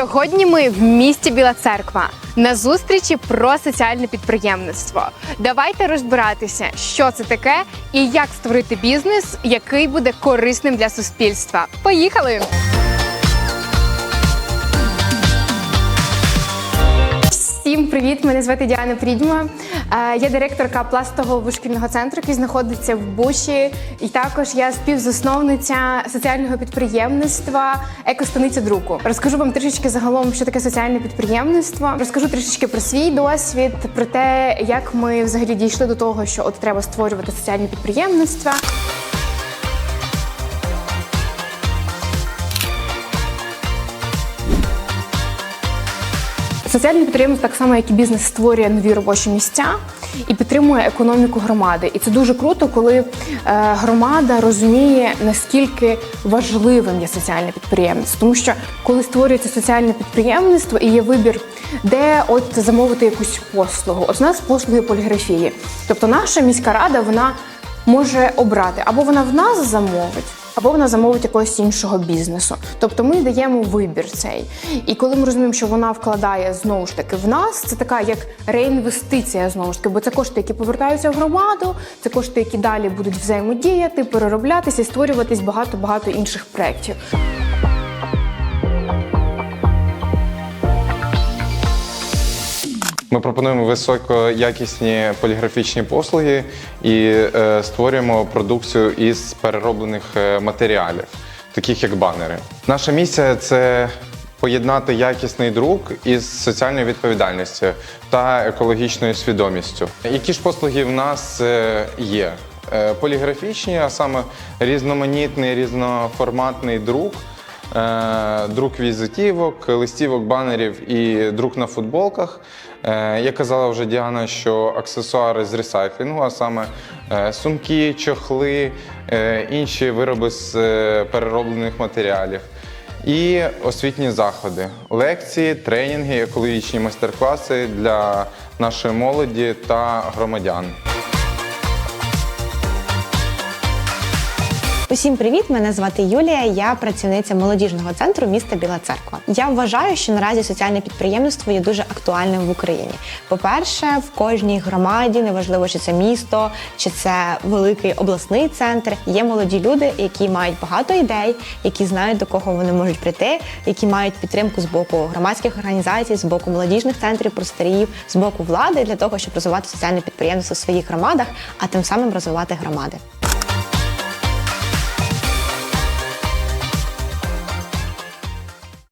Сьогодні ми в місті Біла Церква на зустрічі про соціальне підприємництво. Давайте розбиратися, що це таке і як створити бізнес, який буде корисним для суспільства. Поїхали! Привіт! Мене звати Діана Прідьма. Е, Я директорка пластового вишкільного центру, який знаходиться в Буші. І також я співзасновниця соціального підприємництва Екостаниця друку. Розкажу вам трішечки загалом, що таке соціальне підприємництво. Розкажу трішечки про свій досвід, про те, як ми взагалі дійшли до того, що от треба створювати соціальні підприємництва. Соціальне підприємство, так само як і бізнес, створює нові робочі місця і підтримує економіку громади. І це дуже круто, коли е, громада розуміє, наскільки важливим є соціальне підприємництво. Тому що коли створюється соціальне підприємництво і є вибір, де от замовити якусь послугу. От у нас послуги поліграфії. Тобто наша міська рада вона може обрати або вона в нас замовить. Або вона замовить якогось іншого бізнесу. Тобто ми даємо вибір цей. І коли ми розуміємо, що вона вкладає знову ж таки в нас, це така як реінвестиція знову ж таки, бо це кошти, які повертаються в громаду, це кошти, які далі будуть взаємодіяти, перероблятися створюватись багато багато інших проєктів. Ми пропонуємо високоякісні поліграфічні послуги і е, створюємо продукцію із перероблених е, матеріалів, таких як банери. Наша місія це поєднати якісний друк із соціальною відповідальністю та екологічною свідомістю. Які ж послуги в нас е, є? Поліграфічні, а саме різноманітний, різноформатний друк. Е, друк візитівок, листівок, банерів і друк на футболках. Е, Як казала вже Діана, що аксесуари з ресайклінгу, а саме е, сумки, чохли, інші вироби з перероблених матеріалів. І освітні заходи, лекції, тренінги, екологічні майстер-класи для нашої молоді та громадян. Усім привіт! Мене звати Юлія. Я працівниця молодіжного центру міста Біла Церква. Я вважаю, що наразі соціальне підприємництво є дуже актуальним в Україні. По-перше, в кожній громаді, неважливо, чи це місто, чи це великий обласний центр, є молоді люди, які мають багато ідей, які знають до кого вони можуть прийти, які мають підтримку з боку громадських організацій, з боку молодіжних центрів, просторів, з боку влади для того, щоб розвивати соціальне підприємництво в своїх громадах, а тим самим розвивати громади.